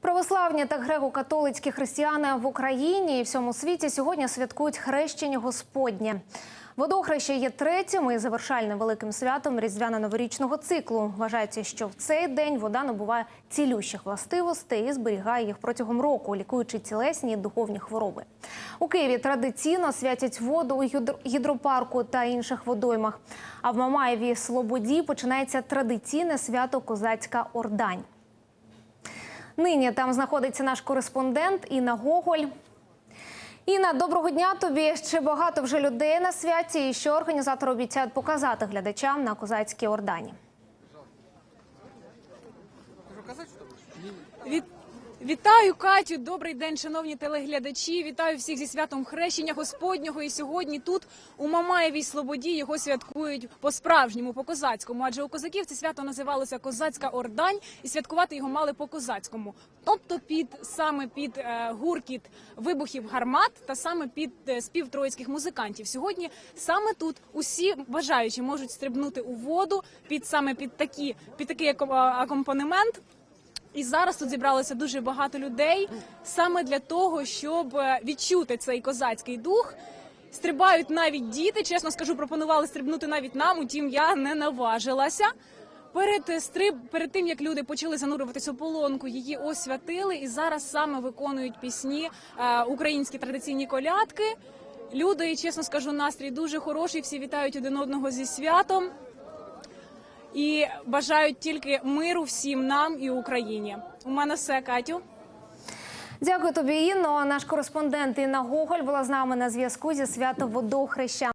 Православні та греко-католицькі християни в Україні і всьому світі сьогодні святкують хрещення Господнє. Водохреща є третім і завершальним великим святом різдвяно-новорічного циклу. Вважається, що в цей день вода набуває цілющих властивостей і зберігає їх протягом року, лікуючи тілесні і духовні хвороби. У Києві традиційно святять воду у гідро- гідропарку та інших водоймах. А в Мамаєві Слободі починається традиційне свято Козацька Ордань. Нині там знаходиться наш кореспондент Інна Гоголь. Інна, доброго дня тобі. Ще багато вже людей на святі. І що організатори обіцяють показати глядачам на козацькій ордані? Вітаю Катю, добрий день, шановні телеглядачі. Вітаю всіх зі святом хрещення Господнього. І сьогодні тут у Мамаєвій Слободі його святкують по-справжньому, по-козацькому. Адже у козаків це свято називалося Козацька Ордань, і святкувати його мали по-козацькому. Тобто під саме під е, гуркіт вибухів гармат та саме під е, спів троїцьких музикантів. Сьогодні саме тут усі бажаючі можуть стрибнути у воду під саме під такі під такий ако- акомпанемент. І зараз тут зібралося дуже багато людей саме для того, щоб е, відчути цей козацький дух. Стрибають навіть діти. Чесно скажу, пропонували стрибнути навіть нам. Утім, я не наважилася. Перед е, стриб, перед тим як люди почали занурюватися у полонку, її освятили, і зараз саме виконують пісні е, українські традиційні колядки. Люди, чесно скажу, настрій дуже хороший. Всі вітають один одного зі святом і бажають тільки миру всім нам і Україні. У мене все, Катю. Дякую тобі, Інно. Наш кореспондент Інна Гоголь була з нами на зв'язку зі свято Водохреща.